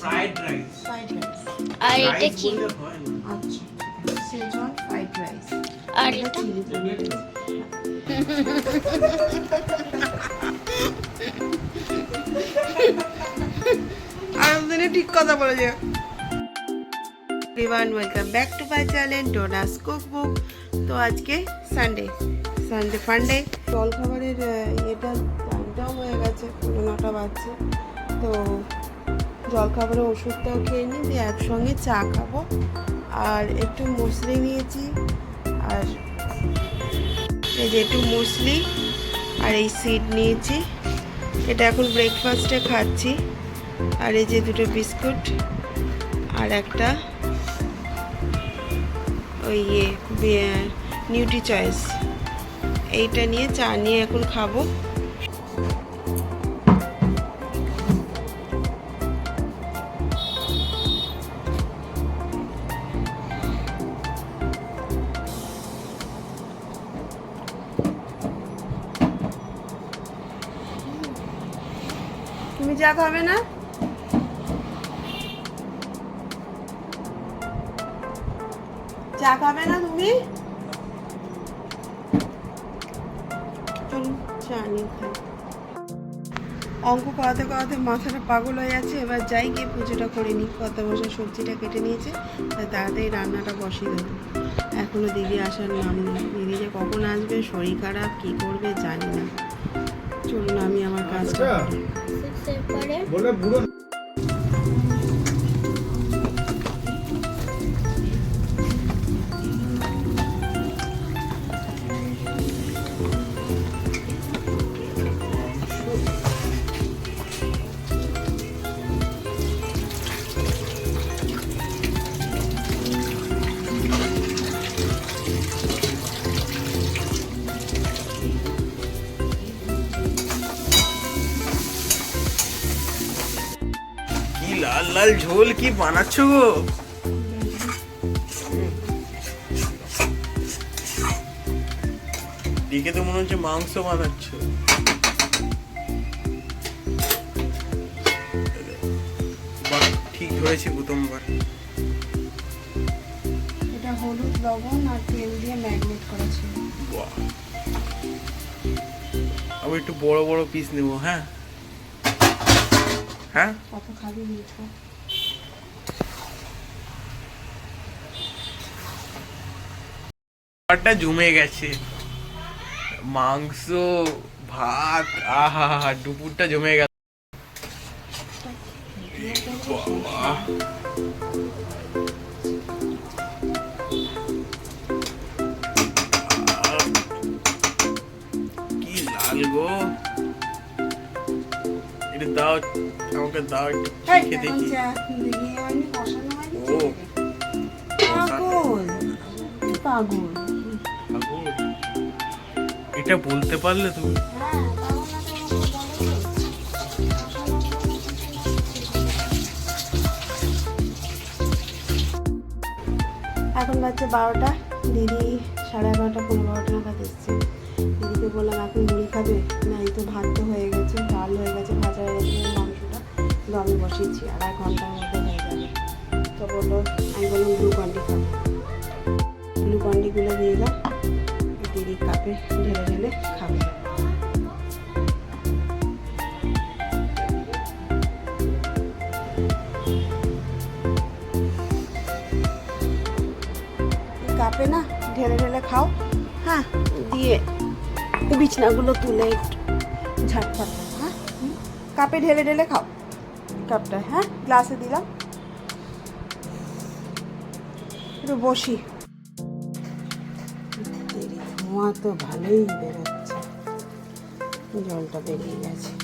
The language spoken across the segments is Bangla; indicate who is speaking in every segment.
Speaker 1: ফ্রাইড রাইস
Speaker 2: ফ্রাইড রাইস
Speaker 3: আর এটা কি?
Speaker 2: আচ্ছা। শেজওয়ান ফ্রাইড রাইস
Speaker 3: আর এটা
Speaker 2: আনন্দিনী ঠিক কথা বলেছে। Everyone welcome back to my channel Dona's cook book তো আজকে সানডে সানডে ফান্ডে জল খাবারের ইয়েটা টাইমটাও হয়ে গেছে নটা বাজছে। তো জল খাবারের ওষুধটাও খেয়ে নিই, দিয়ে একসঙ্গে চা খাব। আর একটু মুসলি নিয়েছি, আর এই যে একটু মুসলি আর এই সিড নিয়েছি। এটা এখন ব্রেকফাস্টে খাচ্ছি। আর এই যে দুটো বিস্কুট আর একটা ওই ইয়ে নিউট্রি চয়েস। এইটা নিয়ে চা নিয়ে এখন খাব। চা খাবে না? চা খাবে না তুমি? চলুন চা নিয়ে খাই। অঙ্ক করাতে করাতে মাথাটা পাগল হয়ে যাচ্ছে এবার যাই গিয়ে পুজোটা করে নিই। কত বছর সবজিটা কেটে নিয়েছে তাই তাড়াতাড়ি রান্নাটা বসিয়ে দেবো। এখনও দিদি আসার নাম নেই দিদি যে কখন আসবে শরীর খারাপ কী করবে জানি না। চলুন আমি আমার কাজটা
Speaker 3: সিক্সের পরে
Speaker 1: লাল ঝোল কি বানাচ্ছো গো? দেখে তো মনে হচ্ছে মাংস বানাচ্ছ। ঠিক ধরেছি প্রথমবার।
Speaker 2: এটা হলুদ লবণ আর তেল দিয়ে ম্যাগনেট করা
Speaker 1: বাহ। আমি একটু বড় বড় পিস নেব হ্যাঁ? হ্যাঁ?
Speaker 2: কত খাবি নিয়েছো
Speaker 1: খাবারটা জমে গেছে। মাংস ভাত আহা দুপুরটা জমে গেছে বাবা। কি লাল গো। এটা দাও আমাকে দাও একটু খেয়ে দেখি ও।
Speaker 2: পাগল।
Speaker 1: এটা বলতে পারলে তুমি।
Speaker 2: এখন বাজছে বারোটা, দিদি সাড়ে এগারোটা পনেরো বারোটা নাগাদ এসছে। দিদিকে বললাম, এখন মুড়ি খাবে? না, এই তো ভাত তো হয়ে গেছে, ডাল হয়ে গেছে, ভাজা হয়ে গেছে মাংসটা দমে বসিয়েছি আড়াই ঘণ্টার মধ্যে হয়ে যাবে। তো বলল, আমি বললাম, গ্লুকন্ডি খাব। গ্লুকন্ডিগুলো দিয়ে দাও। কাপে ঢেলে ঢেলে খাবে। কাপে না, ঢেলে ঢেলে খাও। হ্যাঁ দিয়ে বিছনাগুলো তুলে একটু ঝাটফাট হ্যাঁ? কাপে ঢেলে ঢেলে খাও। কাপটা হ্যাঁ? গ্লাসে দিলাম। একটু বসি। ধোঁয়া তো ভালোই বেরোচ্ছে। জলটা বেরিয়ে গেছে।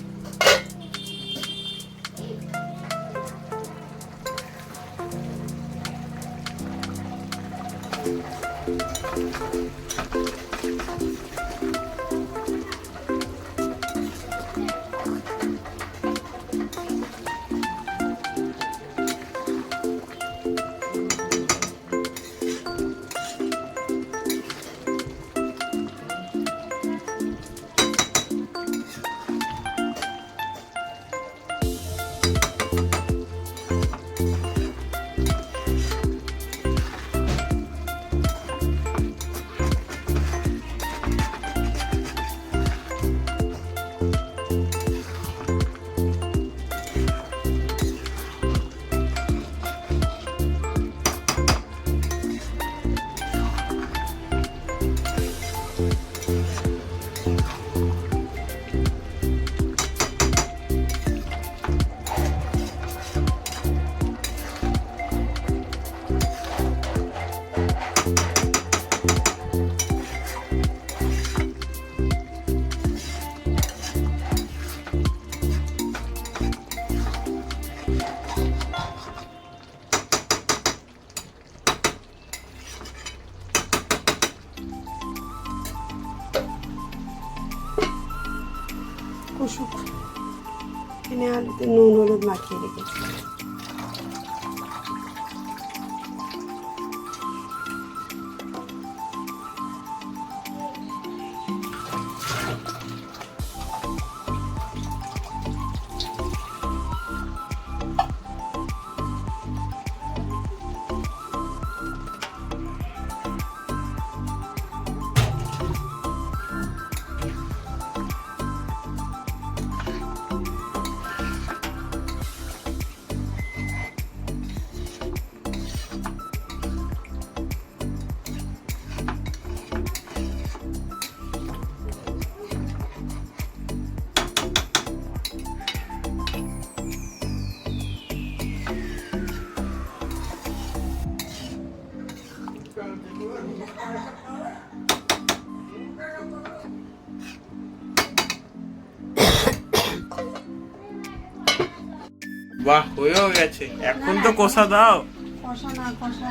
Speaker 1: বাহ হয়েও গেছে। এখন তো কষা দাও।
Speaker 2: কষা না কষা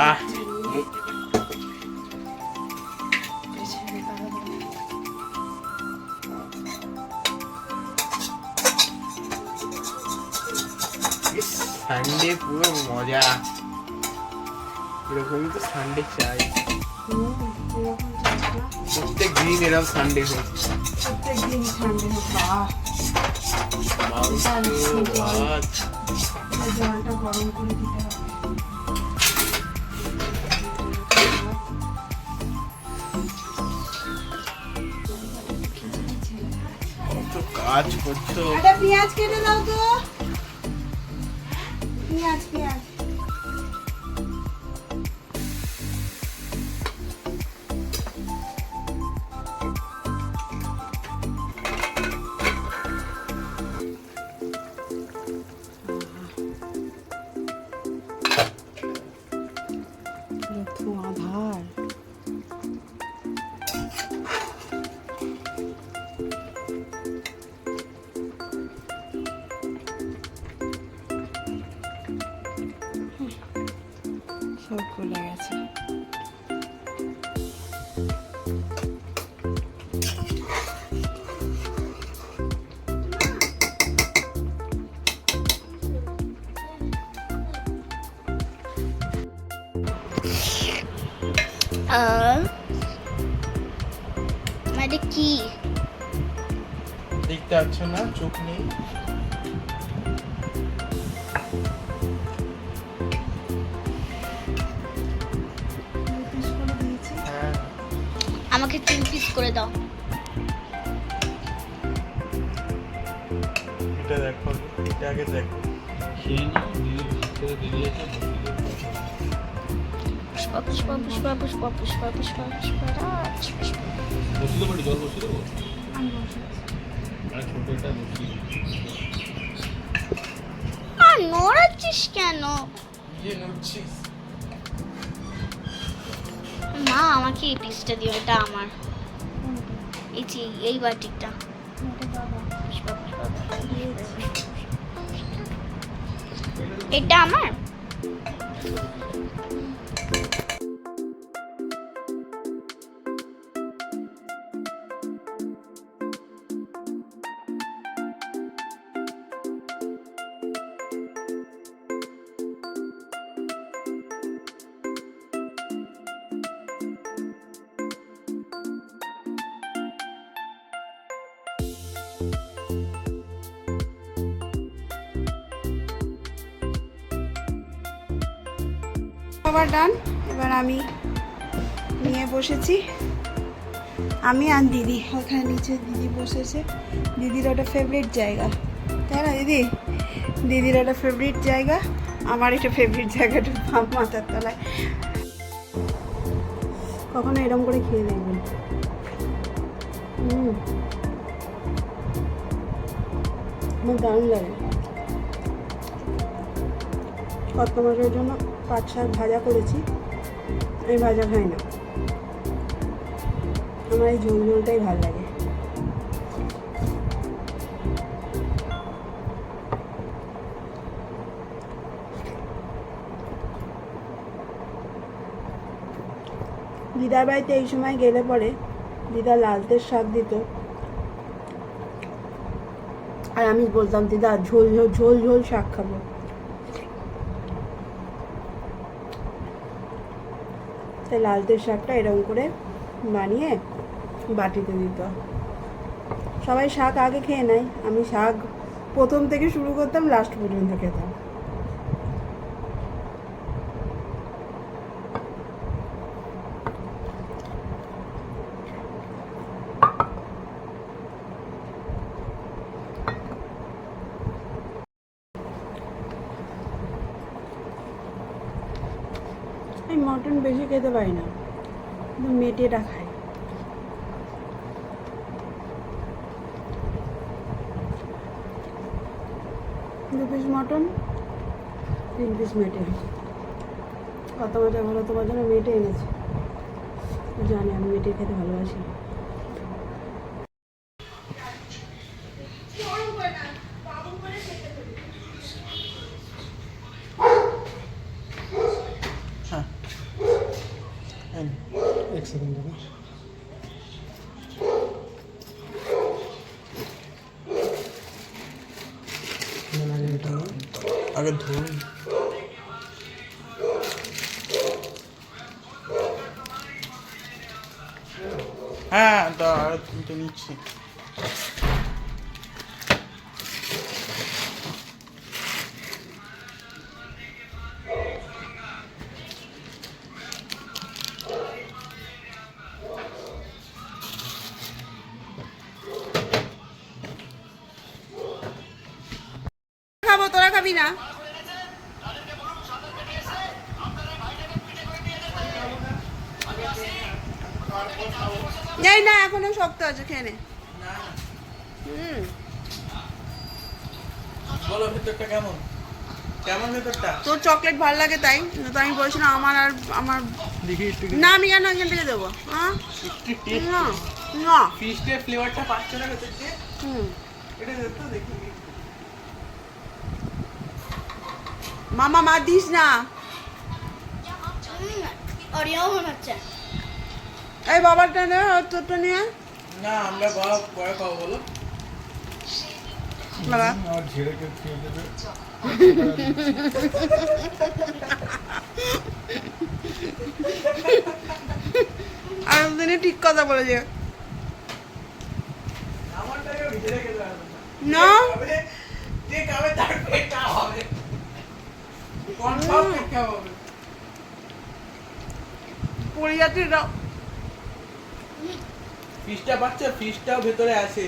Speaker 1: আহ
Speaker 2: এরকম
Speaker 1: সানডে
Speaker 2: প্রত্যেকদিন জলটা গরম করে দিতে হবে
Speaker 1: কাজ করছ?
Speaker 2: একটা পেঁয়াজ কেটে দাও তো। পেঁয়াজ পেঁয়াজ।
Speaker 3: আর মানে কি
Speaker 1: দেখতে পাচ্ছ না? চোখ নেই? হ্যাঁ।
Speaker 3: আমাকে তিন পিস করে দাও।
Speaker 1: এটা দেখো এটা আগে দেখো।
Speaker 3: পুষ্পা পুষ্পা পুষ্পা পুষ্পা পুষ্পা পুষ্পা পুষ্পা রাজ পুষ্পা
Speaker 4: বসিয়ে দেবো জল বসিয়ে দেবো
Speaker 2: আমি
Speaker 4: ছোট এটা বসিয়ে
Speaker 3: আর নড়াচ্ছিস কেন
Speaker 1: ইয়ে নড়ছিস
Speaker 3: মা আমাকে এই পিসটা দিও এটা আমার এই যে এই বাটিটা। এটা আমার
Speaker 2: আমি নিয়ে বসেছি। আমি আর দিদি, ওখানে নিচে দিদি বসেছে। দিদির ওটা ফেভারিট জায়গা। তাই না দিদি? দিদির ওটা ফেভারিট জায়গা, আমার এটা ফেভারিট জায়গাটা মাথার তলায়। কখনো এরম করে খেয়ে দেখবেন। আমার দারুণ লাগে। কত মাসের জন্য পাঁচ ভাজা করেছি। আমি ভাজা খাই না। আমার এই ঝোল ঝোলটাই ভালো লাগে। দিদার বাড়িতে এই সময় গেলে পরে দিদা লালতের শাক দিত। আর আমি বলতাম, দিদা, ঝোল ঝোল ঝোল ঝোল শাক খাব। তাই লালদের শাকটা এরকম করে বানিয়ে বাটিতে দিত। সবাই শাক আগে খেয়ে নেয়। আমি শাক প্রথম থেকে শুরু করতাম লাস্ট পর্যন্ত খেতাম। আমি মটন বেশি খেতে পারি না। কিন্তু মেটেটা খাই দু পিস মটন, তিন পিস মেটে। কত মজা ভালো, তোমার জন্য মেটে এনেছি। জানি আমি মেটে খেতে ভালোবাসি।
Speaker 1: আগে ধরুন। হ্যাঁ দাঁড়া তুলতে নিচ্ছি।
Speaker 2: হুম।
Speaker 1: বলো ভেতরটা কেমন? কেমন ভেতরটা?
Speaker 2: তোর চকলেট ভালো লাগে তাই তো আমি বলছিলাম আমার আর আমার
Speaker 1: দেখি একটু
Speaker 2: না আমি কেন এখান থেকে দেবো? হ্যাঁ না না।
Speaker 1: ফিস্টের ফ্লেভারটা পাচ্ছ না ভেতর দিয়ে
Speaker 2: হুম।
Speaker 1: এটা দেখো দেখি।
Speaker 2: মামা মা দিস না।
Speaker 3: অরিও মনে হচ্ছে।
Speaker 2: এই বাবারটা নে তোরটা নিয়ে।
Speaker 1: না আমরা বাবা পরে খাব বলো।
Speaker 2: বাবা
Speaker 4: আর
Speaker 2: দিনে ঠিক কথা বলেছে। না?
Speaker 1: খাবে, যে খাবে তার পেটটা হবে কনফার্ম পেটটা হবে
Speaker 2: পড়ে যাচ্ছে এটা
Speaker 1: ফিশটা পাচ্ছ ফিশটাও ভেতরে আছে।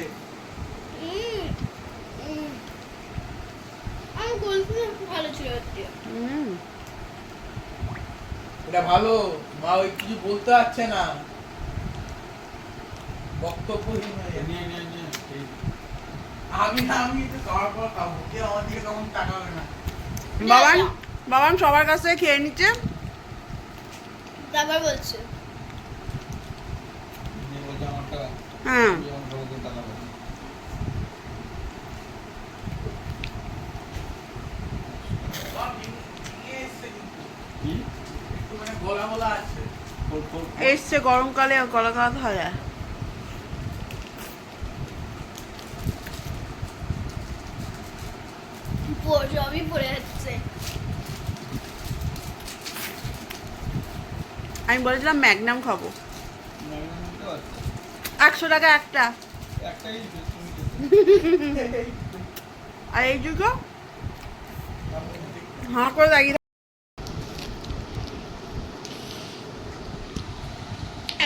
Speaker 1: এটা ভালো। মা ওই কিছু বলতে পারছে না। বক্তব্যহীন হয়ে
Speaker 4: নিয়ে নিয়ে নিয়ে
Speaker 1: আমি না আমি তো খাওয়ার পর খাব। কেউ আমার দিকে তখন তাকাবে না।
Speaker 2: বাবান বাবান সবার কাছ থেকে খেয়ে নিচ্ছে।
Speaker 3: তারপর বলছে।
Speaker 2: হ্যাঁ।
Speaker 1: এসছে মানে গোলা গোলা
Speaker 2: গরমকালে গলা
Speaker 3: সবই পড়ে যাচ্ছে।
Speaker 2: আমি বলেছিলাম ম্যাগনাম খাব। একশো টাকা একটা।
Speaker 4: একটাই তুমি খেতে
Speaker 2: আর এই দুটো হাঁ করে দাঁড়িয়ে।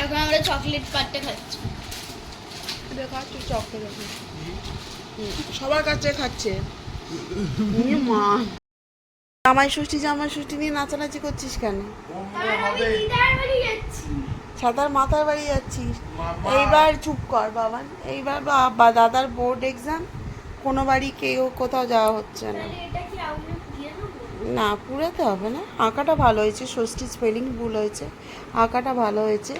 Speaker 3: এখন আমরা চকলেট পাট্টা খাচ্ছি।
Speaker 2: দেখাচ্ছে চকলেট সবার কাছে খাচ্ছে। মা। জামাই ষষ্ঠী জামাই ষষ্ঠী নিয়ে নাচানাচি করছিস কেন? সাঁতার মাথার বাড়ি যাচ্ছিস? এইবার চুপ কর বাবা। এইবার বা- দাদার বোর্ড এক্সাম কোনো বাড়ি কেউ কোথাও যাওয়া হচ্ছে না। না পুরাতে হবে না। আঁকাটা ভালো হয়েছে ষষ্ঠী স্পেলিং ভুল হয়েছে। আঁকাটা ভালো হয়েছে।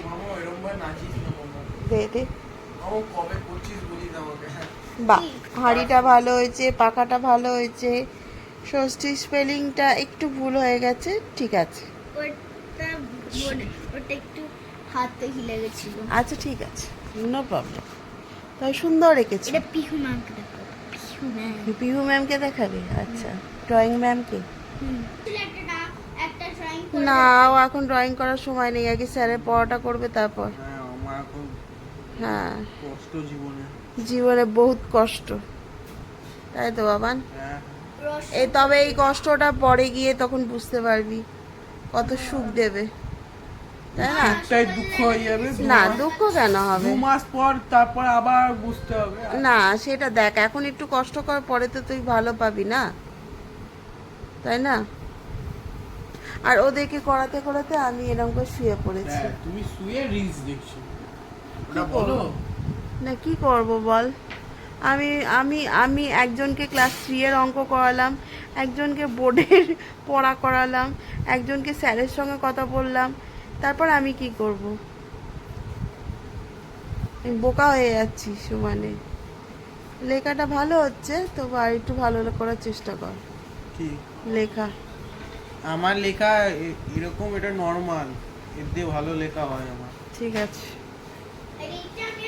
Speaker 2: দে দে।
Speaker 1: হ্যাঁ
Speaker 2: বা হাঁড়িটা ভালো হয়েছে পাখাটা ভালো হয়েছে ষষ্ঠী স্পেলিংটা একটু ভুল হয়ে গেছে ঠিক আছে।
Speaker 3: হাতে হিলে গেছিল।
Speaker 2: আচ্ছা ঠিক আছে। নো প্রবলেম তবে সুন্দর রেখেছি।
Speaker 3: এটা পিহু ম্যামকে দেখো পিহু ম্যাম।
Speaker 2: পিহু ম্যামকে দেখাবে? আচ্ছা। ড্রয়িং ম্যামকে না ও এখন ড্রয়িং করার সময় নেই। আগে স্যারের পড়াটা করবে তারপর।
Speaker 1: হ্যাঁ
Speaker 2: হ্যাঁ।
Speaker 1: কষ্ট জীবনে।
Speaker 2: জীবনে বহুত কষ্ট। তাই তো বাবান?
Speaker 1: হ্যাঁ।
Speaker 2: এই তবে এই কষ্টটা পরে গিয়ে তখন বুঝতে পারবি। কত সুখ দেবে। তাই না?
Speaker 1: একটাই দুঃখ হয়ে যাবে
Speaker 2: না দুঃখ কেন হবে?
Speaker 1: দু মাস পর তারপর আবার বুঝতে হবে।
Speaker 2: না সেটা দেখ এখন একটু কষ্ট কর পরে তো তুই ভালো পাবি না। তাই না? আর ওদেরকে করাতে করাতে আমি এরকম করে শুয়ে পড়েছি।
Speaker 1: হ্যাঁ, তুমি শুয়ে রিলস দেখছ। বলো।
Speaker 2: করব? না কি করব বল? আমি আমি আমি একজনকে ক্লাস থ্রি এর অঙ্ক করালাম একজনকে বোর্ডের পড়া করালাম একজনকে স্যারের সঙ্গে কথা বললাম তারপর আমি কি করব? আমি বোকা হয়ে যাচ্ছি সমানে। লেখাটা ভালো হচ্ছে তবু আর একটু ভালো করার চেষ্টা কর।
Speaker 1: কি?
Speaker 2: লেখা।
Speaker 1: আমার লেখা এরকম এটা নর্মাল এর দিয়ে ভালো লেখা হয় আমার।
Speaker 2: ঠিক আছে। করো।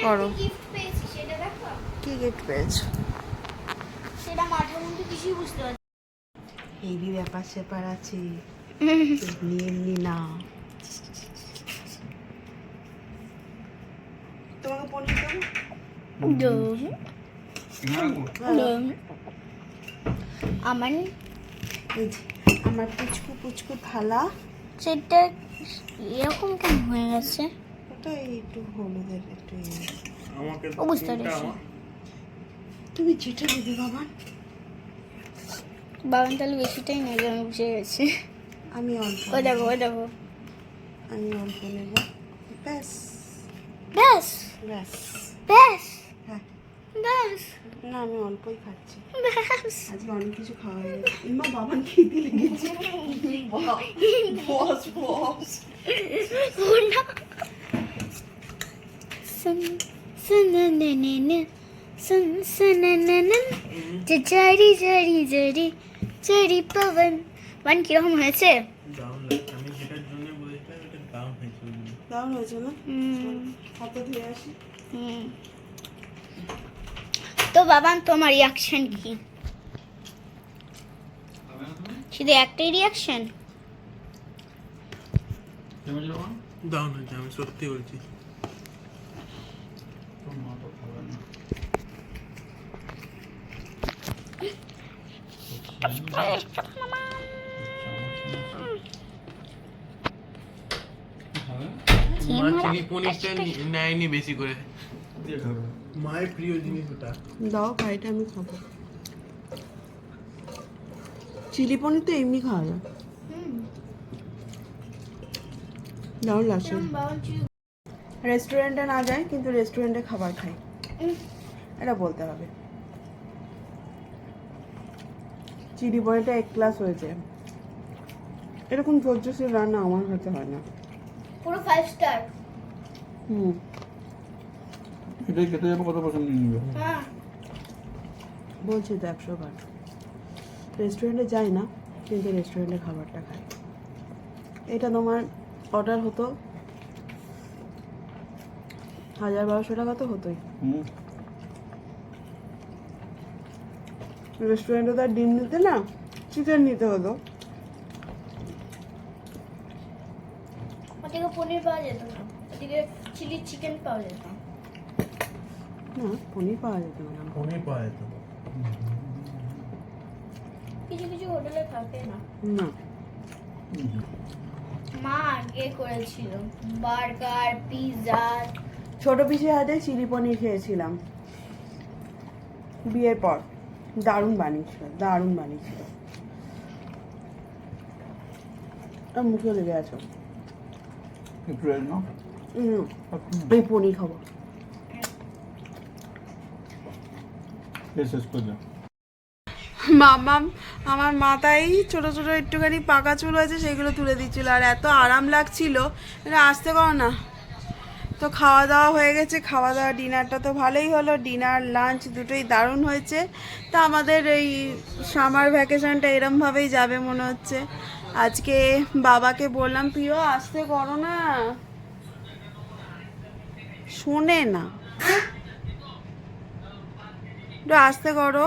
Speaker 3: করো গিফট পেয়েছি সেটা দেখো।
Speaker 2: কি গিফট পেয়েছ?
Speaker 3: সেটা মাথার মধ্যে কিছুই বুঝতে পারছি
Speaker 2: হেভি ব্যাপার স্যাপার আছে। এমনি এমনি না। তোমাকে পনির দেবো
Speaker 3: আমার
Speaker 2: এই যে আমার পুচকু পুচকু থালা।
Speaker 3: সেটা এরকম কেন হয়ে গেছে?
Speaker 2: ওটা একটু হলুদের একটু ইয়ে।
Speaker 1: আমাকে
Speaker 3: বুঝতে পেরেছি।
Speaker 1: আমার।
Speaker 2: তুমি যেটা দিদি বাবা?
Speaker 3: বাবান তাহলে বেশিটাই নেই আমি বুঝে গেছি।
Speaker 2: আমি অল্প
Speaker 3: ওই দেখো
Speaker 2: নেব।
Speaker 3: ওই দেখো।
Speaker 2: আমি অল্প নেব। ব্যাস।
Speaker 3: ব্যাস।
Speaker 2: ব্যাস।
Speaker 3: ব্যাস।
Speaker 2: হ্যাঁ।
Speaker 3: ব্যাস।
Speaker 2: না আমি অল্পই খাচ্ছি।
Speaker 3: ব্যাস।
Speaker 2: আজকে অনেক কিছু খাওয়া হয়ে গেছে। ইমা বাবার খিদে লেগেছে। বস বস।
Speaker 3: sun sun sunanana জরি জরি জরি জরি পবন। ওয়ান কীরকম হয়েছে?
Speaker 1: দারুণ লাগছে। আমি যেটার জন্য বলেছিলাম হয়েছে। ওই
Speaker 2: হয়েছে না?
Speaker 3: হুম,
Speaker 2: হাতে ধুয়ে আসি।
Speaker 3: হুম। তো বাবান তোমার রিয়াকশন কি? শুধু একটাই রিয়াকশন
Speaker 1: দারুণ হয়েছে আমি সত্যি বলছি। মা চিলি পনিরটা নেয়নি বেশি করে? মায়ের প্রিয় জিনিস ওটা।
Speaker 2: দাও ভাইটা আমি খাব। চিলি পনির তো এমনি খাওয়া যায়। দারুণ লাগছে রেস্টুরেন্টে না যায় কিন্তু রেস্টুরেন্টে খাবার খাই। এটা বলতে হবে। চিলি পনিরটা এক ক্লাস হয়েছে। এরকম ধৈর্যশীল রান্না আমার হাতে হয় না।
Speaker 3: পুরো ফাইভ স্টার
Speaker 2: হুম।
Speaker 4: এটাই খেতে যাব কত পছন্দ নিয়ে
Speaker 3: হ্যাঁ।
Speaker 2: বলছি তো একশো বার। রেস্টুরেন্টে যাই না কিন্তু রেস্টুরেন্টে খাবারটা খাই। এটা তোমার অর্ডার হতো হাজার বারোশো টাকা তো হতোই।
Speaker 4: হুম।
Speaker 2: রেস্টুরেন্টে তো আর ডিম নিতে না চিকেন নিতে হতো।
Speaker 3: ওদিকে পনির পাওয়া যেত না। ওদিকে চিলি চিকেন পাওয়া যেত।
Speaker 2: না পনির পাওয়া যেত না।
Speaker 1: পনির পাওয়া যেত
Speaker 3: কিছু কিছু হোটেলে থাকে না।
Speaker 2: না।
Speaker 3: মা আগে করেছিল। Burger pizza.
Speaker 2: ছোট পিসের হাতে চিলি পনির খেয়েছিলাম। বিয়ের পর। দারুণ বানিয়েছিল দারুণ বানিয়েছিল। মুখে লেগে আছে। আমি পনির খাব
Speaker 4: শেষ করে
Speaker 2: মামাম আমার মাথায় ছোট ছোট একটুখানি পাকা চুল হয়েছে সেগুলো তুলে দিচ্ছিল। আর এত আরাম লাগছিল এটা আসতে করো না। তো খাওয়া দাওয়া হয়ে গেছে খাওয়া দাওয়া ডিনারটা তো ভালোই হলো। ডিনার লাঞ্চ দুটোই দারুণ হয়েছে। তা আমাদের এই সামার ভ্যাকেশনটা এরমভাবেই যাবে মনে হচ্ছে। আজকে বাবাকে বললাম, প্রিয়, আসতে করো না। শোনে না। একটু আস্তে করো।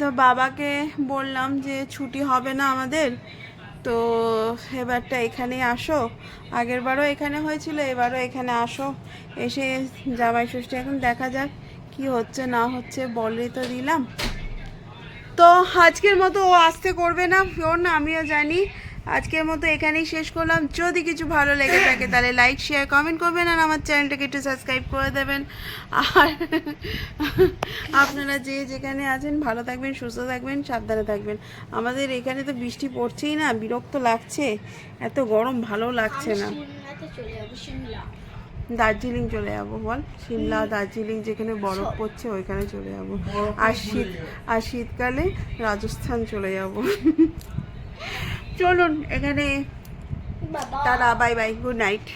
Speaker 2: তো বাবাকে বললাম যে, ছুটি হবে না আমাদের। তো এবারটা এখানেই আসো। আগের বারও এখানে হয়েছিল, এবারও এখানে আসো। এসে জামাই ষষ্ঠী এখন দেখা যাক কি হচ্ছে, না হচ্ছে বলে তো দিলাম। তো আজকের মতো ও আসতে করবে না ফোন আমিও জানি। আজকের মতো এখানেই শেষ করলাম। যদি কিছু ভালো লেগে থাকে, তাহলে লাইক শেয়ার কমেন্ট করবেন আর আমার চ্যানেলটাকে একটু সাবস্ক্রাইব করে দেবেন। আর আপনারা যে যেখানে আছেন, ভালো থাকবেন, সুস্থ থাকবেন, সাবধানে থাকবেন। আমাদের এখানে তো বৃষ্টি পড়ছেই না, বিরক্ত লাগছে। এত গরম, ভালো লাগছে না। দার্জিলিং চলে যাব বল। সিমলা দার্জিলিং যেখানে বরফ পড়ছে ওইখানে চলে যাব। আর শীত আর শীতকালে রাজস্থান চলে যাব। চলুন এখানে তারা বাই বাই গুড নাইট